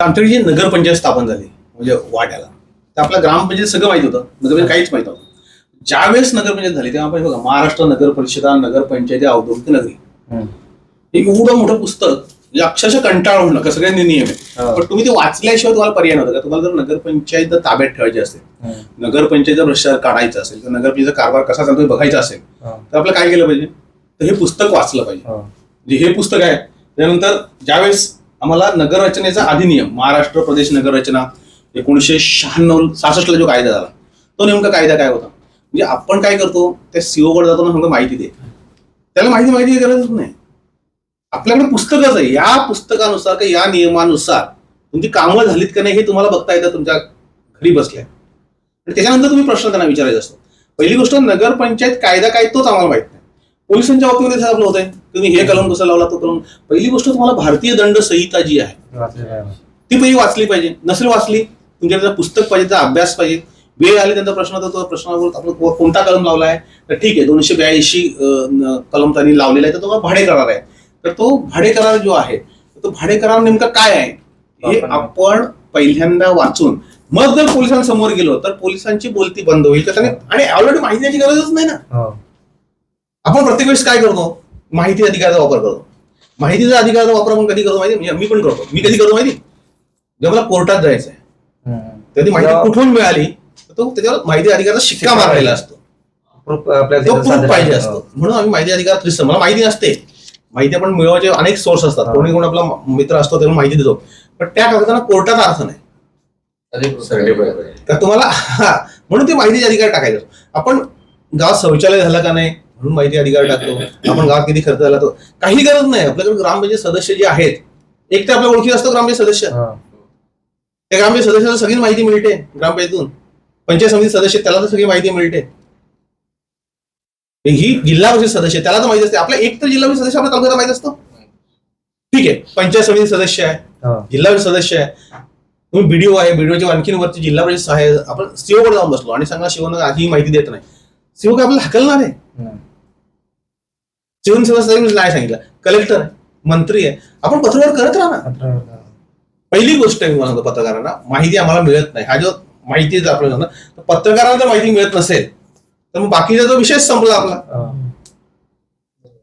आमच्याकडे जी नगरपंचायत स्थापन झाली म्हणजे वाड्याला. तर आपल्या ग्रामपंचायत सगळं माहीत होतं नगरपंचायत काहीच माहीत नव्हतं. ज्यावेळेस नगरपंचायत झाली तेव्हा आपण बघा महाराष्ट्र नगर परिषदा नगरपंचायती औद्योगिक नगरी. हे एवढं मोठं पुस्तक म्हणजे अक्षरशः कंटाळ होणं कसं काही नियम आहे. पण तुम्ही ते वाचल्याशिवाय तुम्हाला पर्याय नव्हता का तुम्हाला जर नगरपंचायत ताब्यात ठेवायची असेल नगरपंचायत भ्रष्टाचार काढायचा असेल किंवा नगरपंचायतीचा कारभार कसा चालतोय बघायचा असेल तर आपलं काय केलं पाहिजे? तर हे पुस्तक वाचलं पाहिजे. म्हणजे हे पुस्तक आहे. त्यानंतर ज्यावेळेस आम्हाला नगररचनेचा अधिनियम महाराष्ट्र प्रदेश नगररचना एकोणीसशे शहाण्णव सहासष्टला जो कायदा झाला तो नेमका कायदा काय होता? म्हणजे आपण काय करतो? त्या सीओकडे जातो ना समजा माहिती दे. त्याला माहिती माहिती गरजच नाही. आपल्याकडे पुस्तकच आहे. या पुस्तकानुसार का या नियमानुसार तुमची कामं झालीत का नाही हे तुम्हाला बघता येतं तुमच्या घरी बसल्या. आणि त्याच्यानंतर तुम्ही प्रश्न त्यांना विचारायचा असतो. पहिली गोष्ट नगरपंचायत कायदा काय तोच आम्हाला माहीत नाही. पोलिसांच्या बाबतीमध्ये आपलं होतंय. तुम्ही हे कलम कसं लावला तो कलम. पहिली गोष्ट तुम्हाला भारतीय दंड संहिता जी आहे ती पहिली वाचली पाहिजे. नसेल वाचली तुमच्याकडे पुस्तक पाहिजे त्याचा अभ्यास पाहिजे. वेळ आली त्यांचा प्रश्न तर तो प्रश्नावर आपण कोणता कलम लावला आहे तर ठीक आहे दोनशे ब्याऐंशी कलम त्यांनी लावलेला आहे तर तो भाडे करार आहे. तर तो भाडे करार जो आहे तो भाडे करार नेमका काय आहे? हे आपण- पहिल्यांदा वाचून मग जर पोलिसांसमोर गेलो तर पोलिसांची बोलती बंद होईल. आणि ऑलरेडी माहिती गरजच नाही ना. आपण प्रत्येक वेळेस काय करतो? माहिती अधिकाराचा वापर करतो. माहितीचा अधिकाराचा वापर आपण कधी करतो माहिती म्हणजे मी पण करतो. मी कधी करतो माहिती जेव्हा मला कोर्टात जायचं आहे तर ती माहिती कुठून मिळाली तर तो त्याच्यावर माहिती अधिकाराचा शिक्का मारलेला असतो. प्रूफ तो पाहिजे. असतो. म्हणून आम्ही माहिती अधिकार त्रिस्त मला माहिती नसते. माहिती आपण मिळवायचे अनेक सोर्स असतात. हा. कोणी कोण आपला मित्र असतो त्याला माहिती देतो. पण त्या कागदांना कोर्टाचा अर्थ नाही. तर तुम्हाला हा, म्हणून ते माहितीचे अधिकार टाकायचे. आपण गावात शौचालय झालं का नाही? म्हणून माहिती अधिकार टाकतो. आपण गावात किती खर्च झाला तो काही गरज नाही. आपल्याकडे ग्रामपंचायत सदस्य जे आहेत एक तर आपल्या ओळखी असतो ग्रामपंचायत सदस्य. त्या ग्रामपंचायत सदस्याला सगळी माहिती मिळते ग्रामपंचायतीतून पंचायत समिती सदस्य त्याला तर सगळी माहिती मिळते. ही जिल्हा परिषद सदस्य त्याला तर माहिती असते. आपला एक तर जिल्हा परिषद सदस्य आपल्या तालुक्याला माहीत असतो. ठीक आहे. पंचायत समिती सदस्य आहे. जिल्हा परिषद सदस्य आहे. तुम्ही बीडीओ आहे. बीडीओच्या आणखीन वरती जिल्हा परिषद आहे आपण सीओ कडे जाऊन बसलो आणि सांगा शिवनं आधी माहिती देत नाही. सीओ काय आपल्याला हकलणार आहे? सिव्हिल सेवा नाही सांगितलं. कलेक्टर आहे मंत्री आहे. आपण पत्रव्यवहार करत राहा ना पहिली गोष्ट आहे मी सांगतो पत्रकारांना माहिती आम्हाला मिळत नाही. हा जो माहिती जर आपल्याला पत्रकारांना जर माहिती मिळत नसेल. तर मग बाकीचा जो विषय संपला आपला. हा.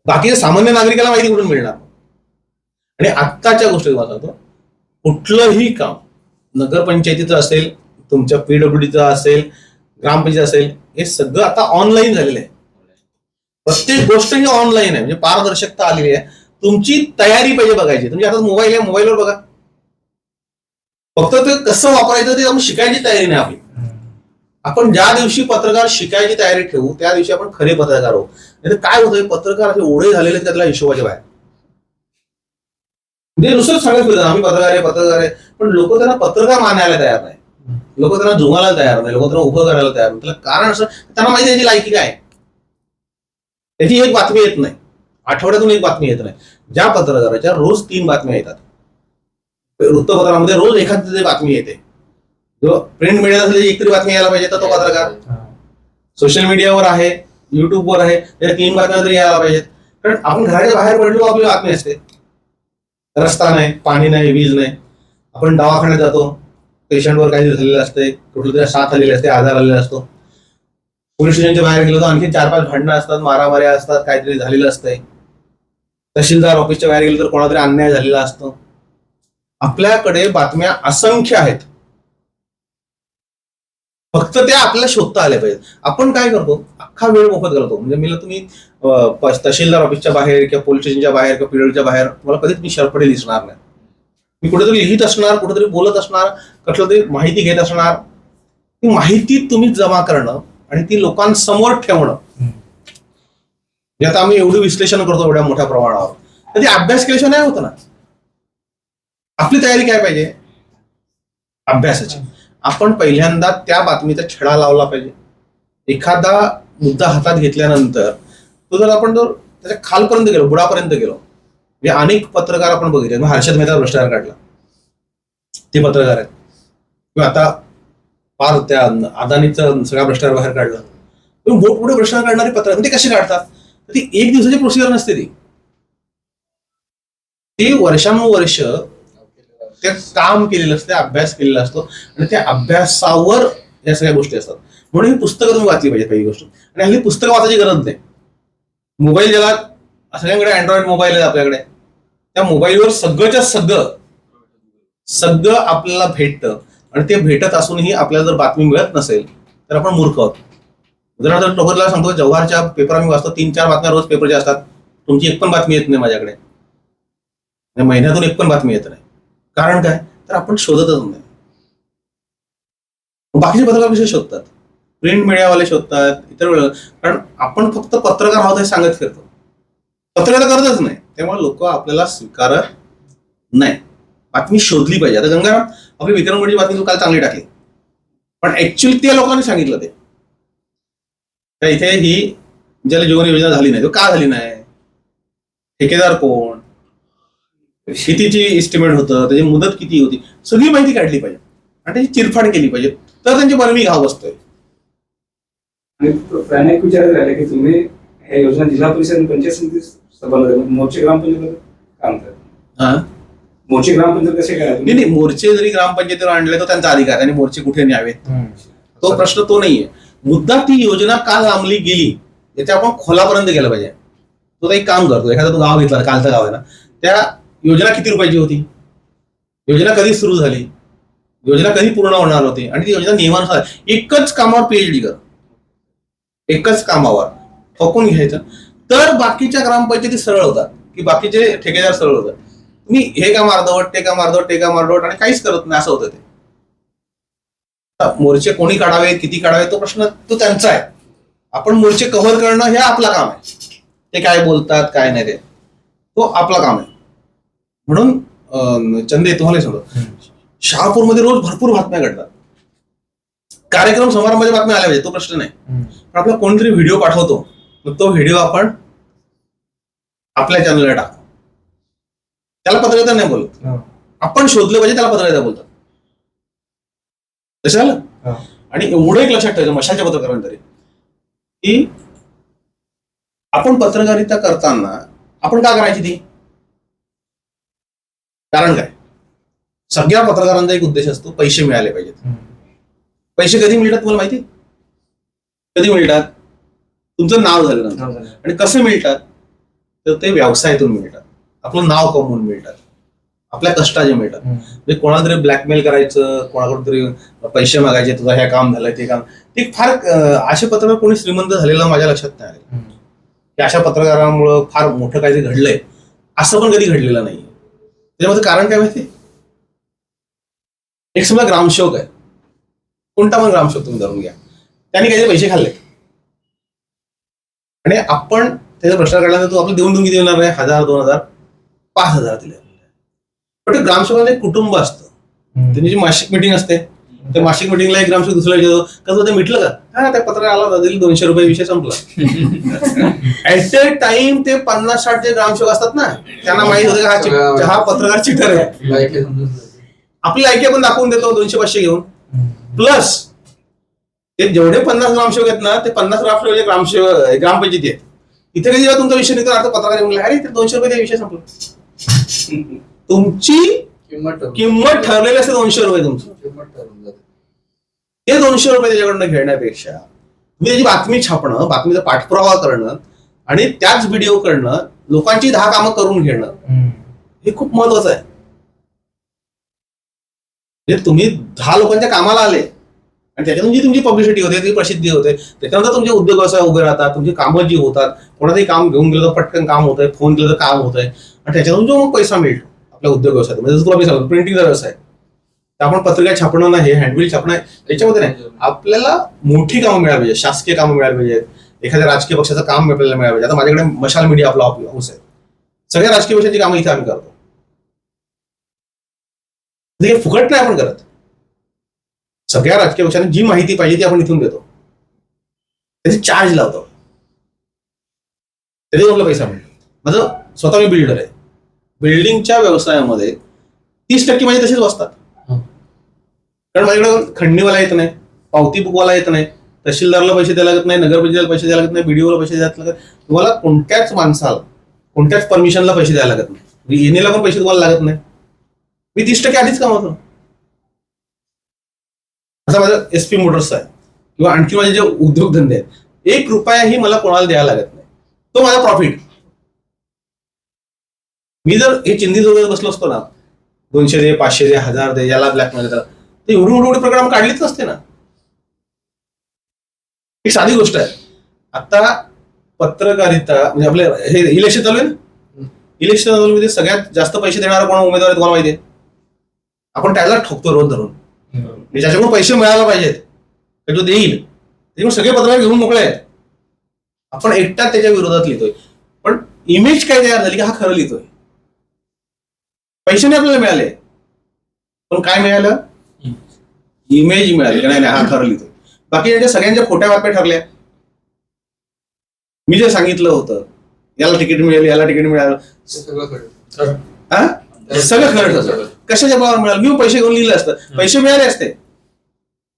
बाकी सामान्य नागरिकाला माहिती कुठून मिळणार? आणि आत्ताच्या गोष्टी तुम्हाला सांगतो कुठलंही काम नगरपंचायतीचं असेल तुमच्या पीडब्ल्यूडीचं असेल ग्रामपंचायत असेल हे सगळं आता ऑनलाईन झालेलं आहे. प्रत्येक गोष्ट ही ऑनलाईन आहे. म्हणजे पारदर्शकता आलेली आहे. तुमची तयारी पाहिजे बघायची. तुमच्या हातात मोबाईल आहे मोबाईलवर बघा. फक्त ते कसं वापरायचं ते आपण शिकायची तयारी नाही आपली. आपण ज्या दिवशी पत्रकार शिकायची तयारी ठेवू त्या दिवशी आपण खरे पत्रकार होऊ. नाही काय होतंय पत्रकार असे ओढे झालेले त्यातला हिशोबाच्या बाहेर? म्हणजे नुसतं सांगत फिरतात आम्ही पत्रकार आहे पत्रकार आहे. पण लोक त्यांना पत्रकार मानायला तयार नाही. लोक त्यांना जुमायला तयार नाही. लोक त्यांना उभं करायला तयार नाही. त्याला कारण असं त्यांना माहिती आहे त्याची लायकी काय आहे. त्याची एक बातमी येत नाही. आठवड्यातून एक बातमी येत नाही. ज्या पत्रकाराच्या रोज तीन बातम्या येतात. वृत्तपत्रामध्ये रोज एखादी बातमी येते. जो प्रिंट मीडिया असेल एक तरी बातमी यायला पाहिजे तर तो पत्रकार. सोशल मीडियावर आहे युट्यूबवर आहे त्या तीन बातम्या तरी यायला पाहिजेत. कारण आपण घराच्या बाहेर पडलो आपली बातमी असते. रस्ता नाही पाणी नाही वीज नाही. आपण दवाखान्यात जातो. पेशंटवर काही झालेलं असते कुठलं तरी साथ आलेली असते आजार आलेला असतो. पोलीस स्टेशनच्या बाहेर गेलो तर आणखी चार पाच भांडणं असतात मारामाऱ्या असतात काहीतरी झालेलं असतंय. तहसीलदार ऑफिसच्या बाहेर गेलो तर कोणातरी अन्याय झालेला असतो. आपल्याकडे बातम्या असंख्य आहेत. फक्त त्या आपल्याला शोधता आल्या पाहिजेत. आपण काय करतो? अख्खा वेळ मोफत करतो म्हणजे मी तुम्ही तहसीलदार ऑफिसच्या बाहेर किंवा पोलीस स्टेशनच्या बाहेर किंवा पिरियडच्या बाहेर मला कधीच मी शरपडे दिसणार नाही. मी कुठेतरी लिहित असणार कुठेतरी बोलत असणार कसलं तरी माहिती घेत असणार. ती माहिती तुम्ही जमा करणं आणि ती लोकांसमोर ठेवणं. म्हणजे आता आम्ही एवढं विश्लेषण करतो एवढ्या मोठ्या प्रमाणावर. तर ती अभ्यास केल्याशिवाय नाही होत ना. आपली तयारी काय पाहिजे? अभ्यासाची. आपण पहिल्यांदा त्या बातमीचा छडा लावला पाहिजे. एखादा मुद्दा हातात घेतल्यानंतर तो जर आपण जर त्याच्या खालपर्यंत गेलो बुडापर्यंत गेलो म्हणजे अनेक पत्रकार आपण बघितले मग हर्षद मेहता भ्रष्टाचार काढला. ते पत्रकार आहेत. किंवा आता फार त्या अदानीचं सगळा भ्रष्टाचार बाहेर काढला. पण बोट पुढे भ्रष्टाचार काढणारे पत्र ते कसे काढतात? ती एक दिवसाची प्रोसिजर नसते ती. ती वर्षानुवर्ष ते काम केलेलं असतं अभ्यास केलेला असतो आणि त्या अभ्यासावर या सगळ्या गोष्टी असतात. म्हणून ही पुस्तकं तुम्ही वाचली पाहिजे पहिली गोष्ट. आणि हल्ली पुस्तकं वाचायची गरज नाही. मोबाईल ज्याला सगळ्यांकडे अँड्रॉइड मोबाईल आहे आपल्याकडे. त्या मोबाईलवर सगळंच्या सगळं सगळं आपल्याला भेटतं. आणि ते भेटत असूनही आपल्याला जर बातमी मिळत नसेल तर आपण मूर्ख आहोत. उदाहरणार्थ टोकरला सांगतो जव्हारच्या पेपर आम्ही वाचतो तीन चार बातम्या रोज पेपरच्या असतात. तुमची एक पण बातमी येत नाही माझ्याकडे. महिन्यातून एक पण बातमी येत नाही. कारण काय? तर आपण शोधतच नाही. बाकीचे पत्रकार कसे शोधतात? प्रिंट मीडियावाले शोधतात इतर वेळ कारण आपण फक्त पत्रकार आहोत हे सांगत फिरतो. पत्रकार करतच नाही. त्यामुळे लोक आपल्याला स्वीकारत नाही. बातमी शोधली पाहिजे. आता गंगाराम आपली विक्रमगडची बातमी तू काल चांगली टाकली. पण ऍक्च्युअली त्या लोकांनी सांगितलं ते. तर इथे ही ज्याला जीवन योजना झाली नाही तो का झाली नाही? ठेकेदार कोण? कितीची एस्टिमेट होतं? त्याची मुदत किती होती? सगळी माहिती काढली पाहिजे. आणि त्याची चिरफाड केली पाहिजे. तर त्यांची बरमी घाव बसतोय. आणि विचारायचं राहिलं की तुम्ही ह्या योजना जिल्हा परिषद पंचायत समिती संबंध मोर्चे ग्रामपंचायत काम हा. मोर्चे ग्रामपंचायत कसे काय नाही नाही मोर्चे जरी ग्रामपंचायतीवर आणले तर त्यांचा अधिकार आहे आणि मोर्चे कुठे न्यावे तो प्रश्न तो नाहीये. मुद्दा ती योजना का लांबली गेली याच्या आपण खोलापर्यंत गेलं पाहिजे. तो एक काम करतो एखादा तो गाव घेतला कालचं गाव आहे ना त्या योजना किती रुपयाची होती? योजना कधी सुरू झाली? योजना कधी पूर्ण होणार होती? आणि ती योजना नियमानुसार एकच कामावर पीएचडी कर. एकच कामावर. फकून घ्यायचं. तर बाकीच्या ग्रामपंचायती सरळ होतात की बाकीचे ठेकेदार सरळ होतात. तुम्ही हे काम अर्धवट ते काम अर्धवट ते काम अर्धवट आणि काहीच करत नाही असं होतं ते. मोर्चे कोणी काढावे किती काढावे तो प्रश्न तो त्यांचा आहे. आपण मोर्चे कव्हर करणं हे आपलं काम आहे. ते काय बोलतात काय नाही ते. तो आपला काम आहे. म्हणून चंदे तुम्हाला सांगतो. शहापूरमध्ये रोज भरपूर बातम्या घडतात. कार्यक्रम समारंभाच्या बातम्या आल्या पाहिजे तो प्रश्न नाही. पण आपला कोणतरी व्हिडिओ पाठवतो मग तो व्हिडिओ आपण आपल्या चॅनलला टाकतो. त्याला पत्रकारिता नाही बोलत. आपण शोधलं पाहिजे त्याला पत्रकारिता बोलतात. तसं झालं. आणि एवढं एक लक्षात ठेवायचं मशालच्या पत्रकारांतरी की आपण पत्रकारिता करताना आपण का करायची ती? कारण काय? सगळ्या पत्रकारांचा एक उद्देश असतो पैसे मिळाले पाहिजेत. पैसे कधी मिळतात तुम्हाला माहिती? कधी मिळतात? तुमचं नाव झालं आणि कसे मिळतात? तर ते व्यवसायातून मिळतात. आपलं नाव कमवून मिळतात. आपल्या कष्टाचे मिळतात. म्हणजे कोणाला तरी ब्लॅकमेल करायचं कोणाकडून तरी पैसे मागायचे तुझं हे काम झालं ते काम. ते फार अं, असे पत्रकार कोणी श्रीमंत झालेलं माझ्या लक्षात नाही आलं. की अशा पत्रकारांमुळं फार मोठं काहीतरी घडलंय. असं पण कधी घडलेलं नाही त्याच्यामध्ये कारण काय माहिती? एक समजा ग्रामसेवक आहे. कोणता पण ग्रामसेवक तुम्ही धरून घ्या. त्यांनी काहीतरी पैसे खाल्ले. आणि आपण त्याचा प्रश्न काढल्यानंतर तू आपलं देऊन देऊन किती देणार आहे? हजार दोन हजार. पाच हजार दिले. पण ग्रामसेवकाचं एक कुटुंब असतं. त्यांची जी मासिक मिटिंग असते त्या मासिक मिटिंगला एक ग्रामसेवक दुसऱ्या विचारतो कसं ते मिटलं का? हा त्या पत्र आला होता, दिली दोनशे रुपये विषय संपला. ऍट अ टाइम ते पन्नास साठ जे ग्रामसेवक असतात ना त्यांना माहीत होतं का हा हा पत्रकार चिटर आहे. आपली लायकी आपण दाखवून देतो दोनशे पाचशे घेऊन. प्लस ते जेवढे पन्नास ग्रामसेवक आहेत ना ते पन्नास ग्रामसेवक जे ग्रामसेवक ग्रामपंचायती आहेत. इथे कधी जेव्हा तुमचा विषय निघतो आता पत्रकार येऊन अरे ते दोनशे रुपये विषय संपला. तुमची किंमत ठरलेली असते दोनशे रुपये तुमची. ते दोनशे रुपये त्याच्याकडनं घेण्यापेक्षा तुम्ही त्याची बातमी छापणं बातमीचा पाठपुरावा करणं आणि त्याच व्हिडिओ करणं लोकांची दहा कामं करून घेणं हे खूप महत्वाचं आहे. म्हणजे तुम्ही दहा लोकांच्या कामाला आले आणि त्याच्यातून जी तुमची पब्लिसिटी होते ती प्रसिद्धी होते त्याच्यानंतर तुमचे उद्योग व्यवसाय उभे राहतात तुमची कामं जी होतात कोणाचंही काम घेऊन गेलं तर पटकन काम होतंय फोन केलं तर काम होतंय आणि त्याच्यातून जो मग पैसा मिळतो आपल्या उद्योग व्यवसायात. म्हणजे जसं तुला मी सांगतो प्रिंटिंगचा व्यवसाय तर आपण पत्रिका छापणं नाही हँडबिल छापणं याच्यामध्ये नाही. आपल्याला मोठी कामं मिळाली पाहिजे शासकीय कामं मिळाली पाहिजेत एखाद्या राजकीय पक्षाचं काम आपल्याला मिळालं पाहिजे. आता माझ्याकडे मशाल मीडिया आपला हाऊस आहे. सगळ्या राजकीय पक्षाची कामं इथे आम्ही करतो. म्हणजे फुकट नाही आपण करत. सगळ्या राजकीय पक्षांनी जी माहिती पाहिजे ती आपण इथून देतो. त्याचे चार्ज लावतो. त्याचे आपला पैसा मिळतो माझं स्वतः मी बिल्डर आहे. बिल्डिंगच्या व्यवसायामध्ये तीस टक्के माझे तसेच वाचतात. कारण माझ्याकडे खंडणीवाला येत नाही पावती बुकवाला येत नाही तहसीलदारला पैसे द्यायला लागत नाही नगरपंचायतीला पैसे द्यायला लागत नाही बीडीओला पैसे द्यायला लागत तुम्हाला कोणत्याच माणसाला कोणत्याच परमिशनला पैसे द्यायला लागत नाही. एनएला पण पैसे तुम्हाला लागत नाही. मी तीस टक्के आधीच कमावतो. असं माझं एस पी मोटर्स आहे. किंवा आणखी माझे जे उद्योगधंदे आहेत एक रुपयाही मला कोणाला द्यायला लागत नाही. तो माझा प्रॉफिट मी जर हे चिंधी जोडत बसलो असतो ना दोनशे दे पाचशे दे हजार दे याला ब्लॅकमध्ये ते एवढे मोठी मोठी प्रोग्राम काढलीच नसते ना. एक साधी गोष्ट आहे. आता पत्रकारिता म्हणजे आपले हे इलेक्शन चालू आहे ना? इलेक्शन चालू मध्ये सगळ्यात जास्त पैसे देणारा कोण उमेदवार आहे तुम्हाला माहिती आहे? आपण त्याला ठोकतो रोज धरून ज्याच्याकडून पैसे मिळायला पाहिजेत जो देईल. त्याच्याकडून सगळे पत्रकार घेऊन मोकळे आहेत. आपण एकटा त्याच्या विरोधात लिहितोय. पण इमेज काय तयार झाली की हा खरं लिहितोय? पैसे नाही आपल्याला मिळाले. पण काय मिळालं? इमेज मिळाली की नाही नाही हा खरं लिहितोय. बाकी याच्या सगळ्यांच्या खोट्या बातम्या ठरल्या. मी जे सांगितलं होतं याला तिकीट मिळेल याला तिकीट मिळालं. हा सगळं खरं. ठरलं. कशाच्या भावावर मिळालं? मी पैसे घेऊन लिहिलं असतं. पैसे मिळाले असते.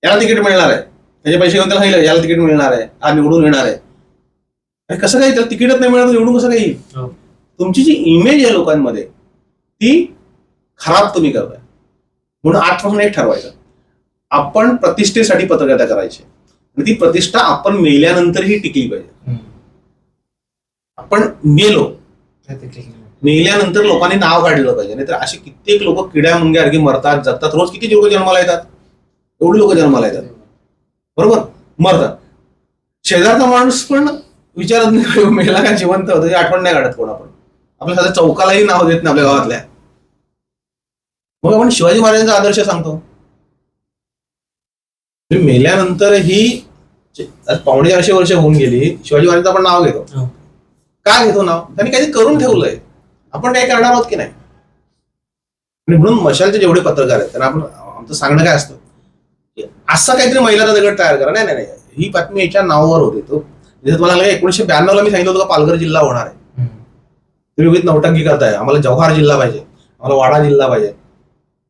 याला तिकीट मिळणार आहे. त्याचे पैसे घेऊन त्याला सांगितलं याला तिकीट मिळणार आहे. हा निवडून येणार आहे. अरे कसं काय त्याला तिकीटच नाही मिळणार निवडून कसं काय येईल? हो. तुमची जी इमेज आहे लोकांमध्ये ती खराब तुम्ही करताय. म्हणून आजपासून एक ठरवायचं. आपण प्रतिष्ठेसाठी पत्रकारिता करायची. आणि ती प्रतिष्ठा आपण मेल्यानंतरही टिकली पाहिजे. आपण मेलो. मेल्यानंतर लोकांनी नाव काढलं पाहिजे. नाहीतर असे कित्येक लोक किड्या मुंग्यासारखी मरतात जगतात. रोज किती लोक जन्माला येतात? एवढी लोक जन्माला येतात. बरोबर? मरतात. शेजारचा माणूस पण विचारत नाही मेला का जिवंत? होतं आठवण नाही काढत कोण आपण. आपल्या साध्या चौकालाही नाव देत नाही आपल्या गावातल्या. मग आपण शिवाजी महाराजांचा आदर्श सांगतो. मेल्यानंतरही पावणे चारशे वर्ष होऊन गेली शिवाजी महाराजांचं आपण नाव घेतो. हो. का घेतो नाव? त्यांनी काहीतरी करून ठेवलंय. आपण काय करणार आहोत की नाही? आणि म्हणून मशालचे जेवढे पत्रकार आहेत त्यांना आपण आमचं सांगणं काय असतं? असा काहीतरी महिलाचा दगड तयार करा. नाही नाही नाही. ही बातमी याच्या नावावर होती तो. जसं तुम्हाला एकोणीशे ब्याण्णवला मी सांगितलं होतं पालघर जिल्हा होणार आहे. तुम्ही उगीच नौटंकी करताय आम्हाला जव्हार जिल्हा पाहिजे. आम्हाला वाडा जिल्हा पाहिजे.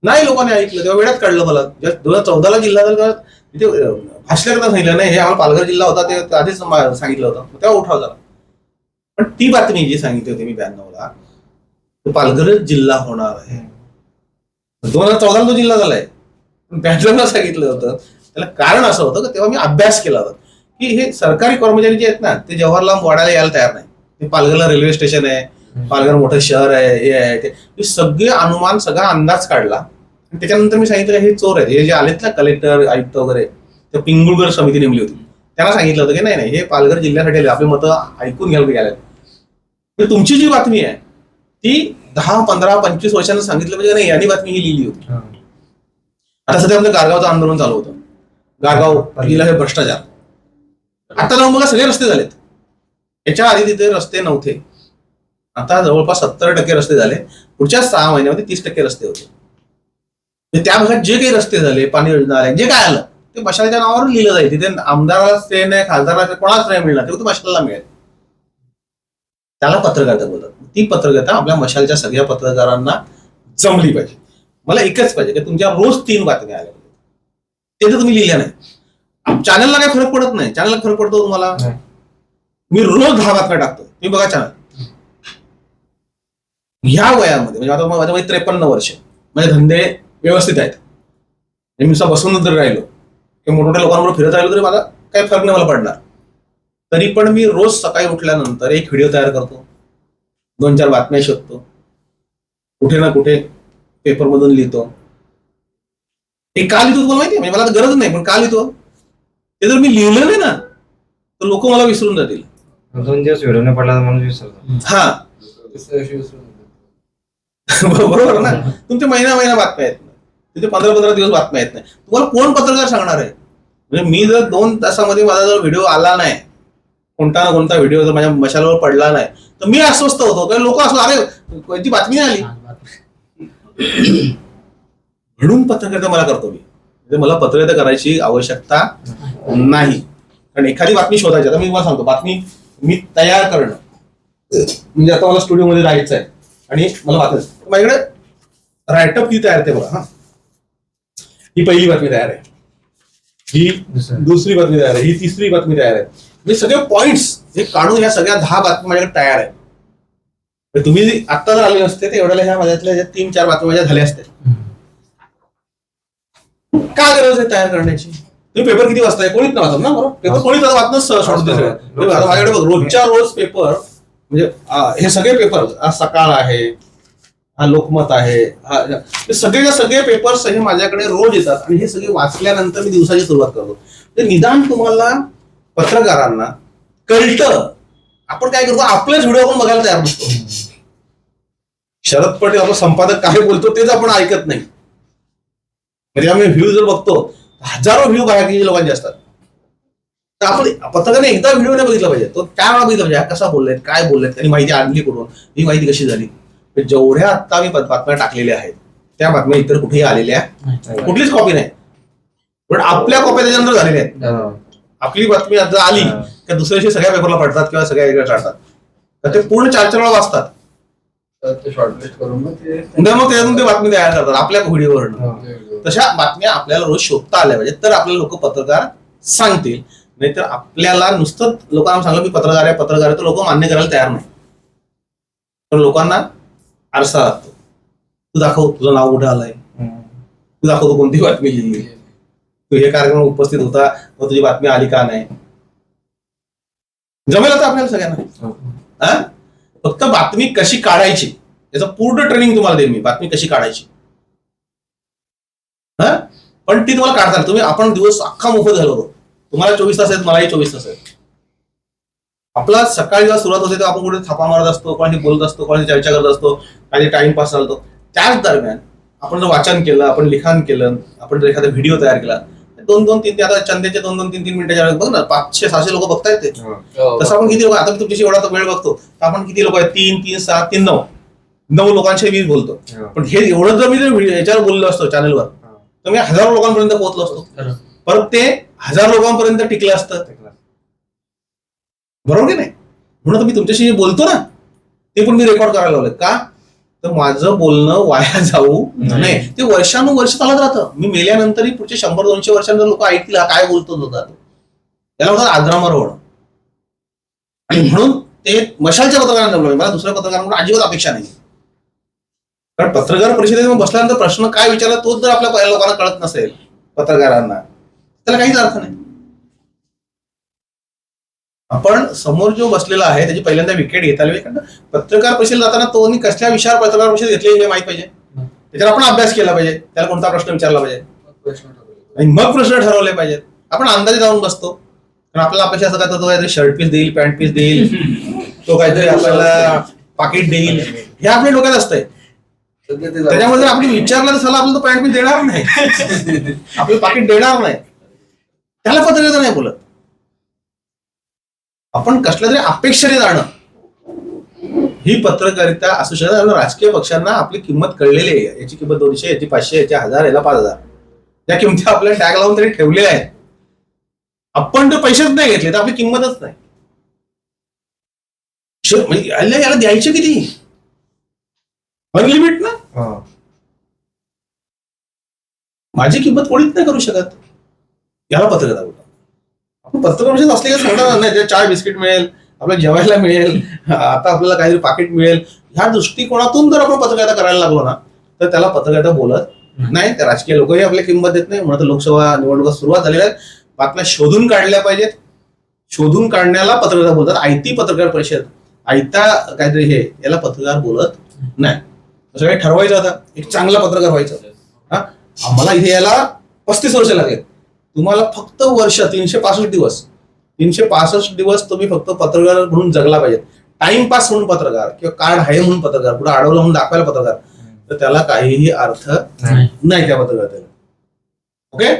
नाही लोकांनी ऐकलं. तेव्हा वेळात काढलं मला. दोन हजार चौदाला जिल्हा झाला तिथे अं, भाषल्या करता सांगितलं नाही हे आम्हाला पालघर जिल्हा होता ते आधीच सांगितलं होतं. तेव्हा उठाव झाला. पण ती बातमी जी सांगितली होती मी ब्याण्णवला तो पालघर जिल्हा होणार आहे. दोन हजार चौदाला तो जिल्हा झालाय. बॅचलरला सांगितलं होतं त्याला कारण असं होतं की तेव्हा मी अभ्यास केला होता. की हे सरकारी कर्मचारी जे आहेत ना ते जवाहरलाल वाड्याला यायला तयार नाही. ते पालघरला रेल्वे स्टेशन आहे पालघर मोठं शहर आहे हे आहे ते. सगळे अनुमान सगळा अंदाज काढला. आणि त्याच्यानंतर मी सांगितलं हे चोर आहेत. हे जे आलेत ना कलेक्टर आयुक्त वगैरे ते पिंगुळकर समिती नेमली होती. त्यांना सांगितलं होतं की नाही नाही हे पालघर जिल्ह्यासाठी आले आपली मतं ऐकून घ्यायला गेले तुमची जी बातमी आहे ती दहा पंधरा पंचवीस वर्षांना सांगितलं म्हणजे नाही यांनी बातमी ही लिहिली होती. आता सध्या आपलं गारगावचं आंदोलन चालू होतं. गारगाव जिल्हा हे भ्रष्टाचार. आता लावून बघा सगळे रस्ते झालेत. याच्या आधी तिथे रस्ते नव्हते. आता जवळपास सत्तर टक्के रस्ते झाले. पुढच्या सहा महिन्यामध्ये तीस टक्के रस्ते होते. म्हणजे त्या भागात जे काही रस्ते झाले पाणी योजना आल्या जे काय आलं ते मशालाच्या नावावर लिहिलं जाईल. तिथे आमदाराला स्टे नाही खासदाराला कोणालाच नाही मिळणार ते फक्त मिळेल. त्याला पत्रकारिता बोलतात. ती पत्रकारिता आपल्या मशालच्या सगळ्या पत्रकारांना जमली पाहिजे. मला एकच पाहिजे की तुमच्या रोज तीन बातम्या आल्या ते तर तुम्ही लिहिल्या नाही चॅनलला काय फरक पडत नाही. चॅनलला फरक पडतो तुम्हाला. मी रोज दहा बातम्या टाकतो तुम्ही बघा चॅनल ह्या वयामध्ये म्हणजे आता माझ्या वय त्रेपन्न वर्ष. माझे धंदे व्यवस्थित आहेत. मी बसून जर राहिलो किंवा मोठमोठ्या लोकांबरोबर फिरत राहिलो तरी मला काही फरक नाही मला पडणार. तरी पण मी रोज सकाळी उठल्यानंतर एक व्हिडिओ तयार करतो. दोन चार बातम्या शोधतो. कुठे ना कुठे पेपरमधून लिहितो. हे का लिहितो तुम्हाला माहिती आहे? म्हणजे मला गरज नाही पण का लिहितो? ते जर मी लिहिलं नाही ना तर लोक मला विसरून जातील. दोन दिवस व्हिडिओ नाही पडला तर माणूस विसरतो. हा. बरोबर ना? तुमच्या महिना महिना बातम्या येत नाही. तिथे पंधरा पंधरा दिवस बातम्या येत नाही. तुम्हाला कोण पत्रकार सांगणार आहे? म्हणजे मी जर दोन तासामध्ये माझा जर व्हिडिओ आला नाही कोणता ना कोणता व्हिडिओ जर माझ्या मशालावर पडला नाही तर मी अस्वस्थ होतो. कारण लोक असं अरे कोणती बातमी नाही आली? म्हणून पत्रकारिता मला करतो मी म्हणजे मला पत्रकारिता करायची आवश्यकता नाही. कारण एखादी बातमी शोधायची आता मी तुम्हाला सांगतो बातमी मी तयार करणं. म्हणजे आता मला स्टुडिओमध्ये जायचं आहे आणि मला बातमी माझ्याकडे रायटअप ही तयार ते बघा हा. ही पहिली बातमी तयार आहे. ही दुसरी बातमी तयार आहे. ही तिसरी बातमी तयार आहे. म्हणजे सगळे पॉइंट्स हे काढून ह्या सगळ्या दहा बातमी माझ्याकडे तयार आहे तर तुम्ही आत्ता जर आले नसते तर एवढ्या ह्या माझ्यातल्या ज्या तीन चार बातम्या माझ्या झाल्या असत्या काय गरज आहे तयार करण्याची? तुम्ही पेपर किती वाजताय कोणीच नाही वाचत ना बरोबर? पेपर कोणीच आता माझ्याकडे बघ, रोजच्या रोज पेपर म्हणजे हे सगळे पेपर सकाळ आहे हा लोकमत आहे हा सगळे सगळे पेपर्स हे माझ्याकडे रोज येतात आणि हे सगळे वाचल्यानंतर मी दिवसाची सुरुवात करतो. ते निदान तुम्हाला पत्रकारांना कळतं. आपण काय करतो? आपलेच व्हिडिओ आपण बघायला तयार नसतो. शरद पटेल आपला संपादक काय बोलतो तेच आपण ऐकत नाही. म्हणजे आम्ही व्ह्यू जर बघतो हजारो व्ह्यू बाहेर लोकांचे असतात. तर आपण पत्रकाराने एकदा व्हिडिओ नाही बघितला पाहिजे. तो काय वेळा बघितला पाहिजे? कसा बोललाय काय बोललाय त्यांनी माहिती आणली कुठून? ही माहिती कशी झाली? जेवढ्या आता मी बातम्या टाकलेल्या आहेत त्या बातम्या इतर कुठेही आलेल्या कुठलीच कॉपी नाही. पण आपल्या कॉप्या त्याच्यानंतर झालेल्या आहेत. आपली बातमी आता आली. का दुसऱ्या दिवशी सगळ्या पेपरला पडतात किंवा सगळ्या वेगळ्या काढतात. तर ते पूर्ण चार चार वेळा वाचतात. ते शॉर्टलिस्ट करून मग ते नंतर मग त्यातून ते बातमी तयार करतात आपल्या व्हिडिओवरनं तशा बातम्या आपल्याला रोज शोधता आल्या पाहिजेत तर आपल्याला लोक पत्रकार सांगतील. नाहीतर आपल्याला नुसतं लोकांना सांगलं मी पत्रकार आहे पत्रकार आहे तर लोक मान्य करायला तयार नाही. पण लोकांना आरसा लागतो. तू दाखव तुझं नाव कुठं आलंय? तू दाखव तू कोणती बातमी लिहिली. तू हे कार्यक्रम उपस्थित होता मग तुझी बातमी आली का नाही? जमेल आता आपल्याला सगळ्यांना. हा? फक्त बातमी कशी काढायची? याचं पूर्ण ट्रेनिंग तुम्हाला देईन मी बातमी कशी काढायची. हा? पण ती तुम्हाला काढता तुम्ही आपण दिवस अख्खा मोफत घालवतो. तुम्हाला चोवीस तास आहेत मलाही चोवीस तास आहेत. आपला सकाळी जेव्हा सुरुवात होते तेव्हा आपण कुठे थापा मारत असतो कोणाशी बोलत असतो कोणाशी चर्चा करत असतो काही टाइमपास चालतो. त्याच दरम्यान आपण जर वाचन केलं आपण लिखाण केलं आपण जर एखादा व्हिडिओ तयार केला दोन दोन तीन आता चंदेचे दोन दोन तीन तीन मिनिटाच्या वेळेस बघ ना पाचशे सहाशे लोक बघतायत ते. तसं आपण किती लोक आता मी तुमच्याशी एवढा वेळ बघतो तर आपण किती लोक आहेत? तीन तीन सात तीन नऊ. नऊ लोकांशी मी बोलतो. पण हे एवढं जर मी जर व्हिडिओ- याच्यावर बोललो असतो चॅनलवर तर मी हजारो लोकांपर्यंत पोहोचलो असतो. परत ते हजार लोकांपर्यंत टिकलं असतं. बरोबर की नाही? म्हणून मी तुमच्याशी बोलतो ना ते पण मी रेकॉर्ड करायला लावलं का? तर माझं बोलणं वाया जाऊ नाही. ते वर्षानुवर्ष चालत राहतं. मी मेल्यानंतरही पुढचे शंभर दोनशे वर्षांनंतर लोक ऐकतील काय बोलतो होता तो त्याला म्हणतात आद्रामर होणं आणि म्हणून ते मशालच्या पत्रकारांना मला दुसऱ्या पत्रकारांकडून अजिबात अपेक्षा नाही. कारण पत्रकार परिषदेत बसल्यानंतर प्रश्न काय विचारला तोच जर आपल्या लोकांना कळत नसेल पत्रकारांना त्याला काहीच अर्थ नाही. आपण समोर जो बसलेला आहे त्याची पहिल्यांदा विकेट घेता आली कारण पत्रकार परिषदेला जाताना तो कसल्या विषयावर पत्रकार परिषद घेतली हे माहीत पाहिजे? त्याच्यावर आपण अभ्यास केला पाहिजे. त्याला कोणता प्रश्न विचारला पाहिजे? आणि मग प्रश्न ठरवले पाहिजेत. आपण अंदाजे जाऊन बसतो. कारण आपल्याला अपेक्षा असं काय तो काहीतरी शर्ट पीस देईल पॅन्ट पीस देईल तो काहीतरी आपल्याला पाकिट देईल. हे आपल्या डोक्यात असतंय. त्याच्यामध्ये जर आपण विचारलं तर सला आपल्याला तो पॅन्ट पीस देणार नाही. आपलं पाकिट देणार नाही. त्याला पत्रकार नाही बोलत. आपण कसल्या तरी अपेक्षेने जाणं. ही पत्रकारिता असू शकते राजकीय पक्षांना आपली किंमत कळलेली आहे. याची किंमत दोनशे याची पाचशे याची हजार याला पाच हजार. या किमती आपल्याला टॅग लावून तरी ठेवलेल्या आहेत. आपण जर पैसेच नाही घेतले तर आपली किंमतच नाही. श- म्हणजे याला द्यायचे किती? अनलिमिट ना? माझी किंमत कोणीच नाही करू शकत. याला पत्रकार परिषद असले काही सोडणार नाही त्या चाय बिस्किट मिळेल आपल्याला जेवायला मिळेल आता आपल्याला काहीतरी पाकिट मिळेल ह्या दृष्टिकोनातून जर आपण पत्रकारिता करायला लागलो ना तर त्याला पत्रकारिता बोलत नाही. त्या राजकीय लोकही आपल्या किंमत देत नाही. म्हणून लोकसभा निवडणुका सुरुवात झालेल्या आहेत. बातम्या शोधून काढल्या पाहिजेत. शोधून काढण्याला पत्रकार बोलतात. आयती पत्रकार परिषद आयता काहीतरी हे याला पत्रकार बोलत नाही. असं काही ठरवायचं आता. एक चांगला पत्रकार व्हायचं. हा? आम्हाला इथे याला पस्तीस वर्ष लागेल. तुम्हाला फक्त वर्ष तीनशे पासष्ट दिवस. तीनशे पासष्ट दिवस तुम्ही फक्त पत्रकार म्हणून जगला पाहिजे. टाइमपास म्हणून पत्रकार किंवा कार्ड आहे म्हणून पत्रकार पुढे अडवलं म्हणून दाखवायला पत्रकार तर त्याला काहीही अर्थ नाही. त्या पत्रकारितेला ओके